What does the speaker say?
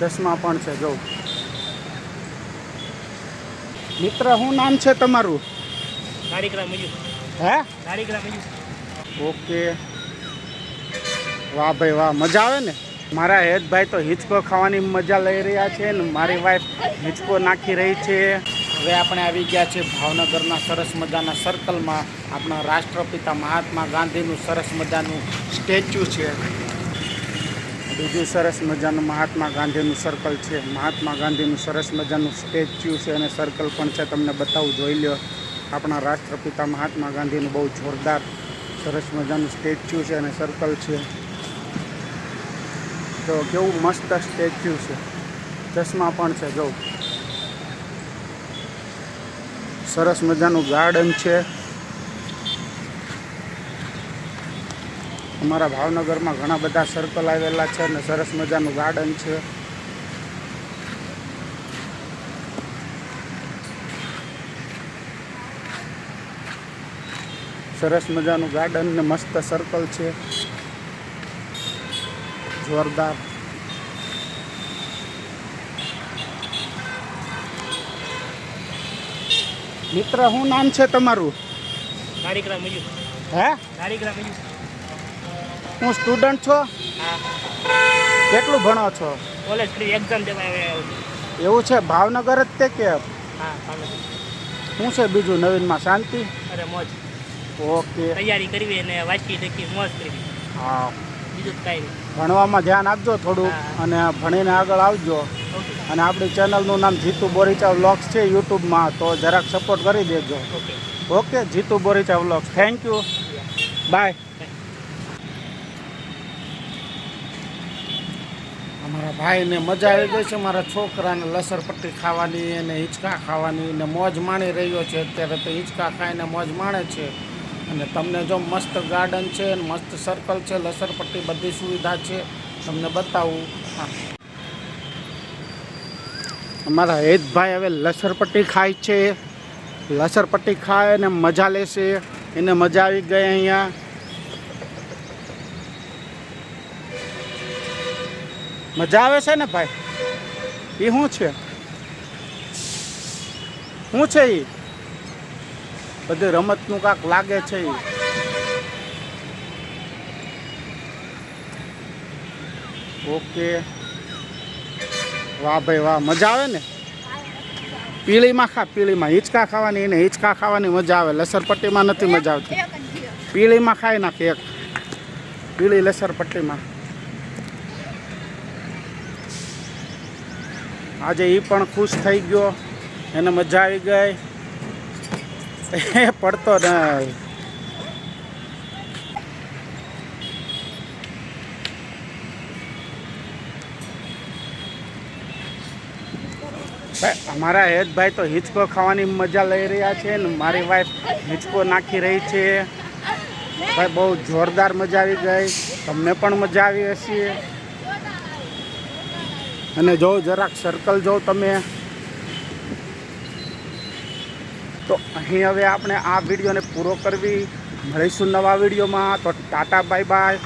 ચશ્મા પણ છે જો. મિત્ર શું નામ છે તમારું? હે? ઓકે. વાહ ભાઈ વાહ મજા આવે ને? મારા હેતભાઈ તો હિંચકો ખાવાની મજા લઈ રહ્યા છે ને મારી વાઈફ હિંચકો નાખી રહી છે. હવે આપણે આવી ગયા છે ભાવનગરના સરસ મજાના સર્કલમાં આપણા રાષ્ટ્રપિતા મહાત્મા ગાંધીનું સરસ મજાનું સ્ટેચ્યુ છે. બીજું સરસ મજાનું મહાત્મા ગાંધીનું સર્કલ છે. મહાત્મા ગાંધીનું સરસ મજાનું સ્ટેચ્યુ છે અને સર્કલ પણ છે. તમને બતાવું, જોઈ લો આપણા રાષ્ટ્રપિતા મહાત્મા ગાંધીનું બહુ જોરદાર, સરસ મજાનું સ્ટેચ્યુ છે અને સર્કલ છે. તો કેવું મસ્ત સ્ટેચ્યુ છે. ચશ્મા પણ છે, જો. સરસ મજાનું ગાર્ડન છે. અમારા ભાવનગરમાં ઘણા બધા સર્કલ આવેલા છે અને સરસ મજાનું ગાર્ડન છે. સરસ મજાનું ગાર્ડન ને મસ્ત સર્કલ છે. જોરદાર. મિત્ર શું નામ છે તમારું? હે? હું સ્ટુડન્ટ છો? કેટલું ભણો છો? કોલેજ ફ્રી એક્ઝામ દેવા એવું છે. ભાવનગર જ તે કે? હા શું છે બીજું નવીનમાં? શાંતિ? અરે મોજ. ઓકે. તૈયારી કરવી અને વાંચી લખી મોજ કરવી. હા. બીજું કાંઈ નહીં. ભણવામાં ધ્યાન આપજો થોડું અને ભણીને આગળ આવજો. અને આપણી ચેનલનું નામ જીતુ બોરીચા વ્લોગ્સ છે યુટ્યુબમાં તો જરાક સપોર્ટ કરી દેજો. Okay. Okay Jitu Boricha vlogs. Thank you bye અમારા ભાઈને મજા આવી ગઈ છે. મારા છોકરાને લસરપટ્ટી ખાવાની અને હિંચકા ખાવાની ને મોજ માણી રહ્યો છે. અત્યારે તો હિંચકા ખાઈને મોજ માણે છે. અને તમને જો મસ્ત ગાર્ડન છે મસ્ત સર્કલ છે લસરપટ્ટી બધી સુવિધા છે. તમને બતાવું. અમારા હેતભાઈ હવે લસરપટ્ટી ખાય છે. લસરપટ્ટી ખાય અને મજા લેશે. એને મજા આવી ગઈ અહીંયા. મજા આવે છે ને ભાઈ? એ શું છે? શું છે એ બધું રમતનું કાંક લાગે છે એ ઓકે. વાહ ભાઈ, વાહ, મજા આવે ને? પીળીમાં ખા, પીળીમાં. હિંચકા ખાવાની એને હિંચકા ખાવાની મજા આવે. લસરપટ્ટીમાં નથી મજા આવતી. પીળીમાં ખાઈ નાખે એક. પીળી લસરપટ્ટીમાં. આજે એ પણ ખુશ થઈ ગયો. એને મજા આવી ગઈ. એ પડતો ભાઈ, અમારા હેતભાઈ તો હિંચકો ખાવાની મજા લઈ રહ્યા છે ને મારી વાઈફ હિંચકો નાખી રહી છે. ભાઈ બહુ જોરદાર મજા આવી ગઈ. તમને પણ મજા આવી હશે. અને જો જરાક સર્કલ જો તમે, તો અહીં હવે આપણે આ વિડીયોને પૂરો કરવી. મળીશું નવા વિડીયોમાં. તો ટાટા બાય બાય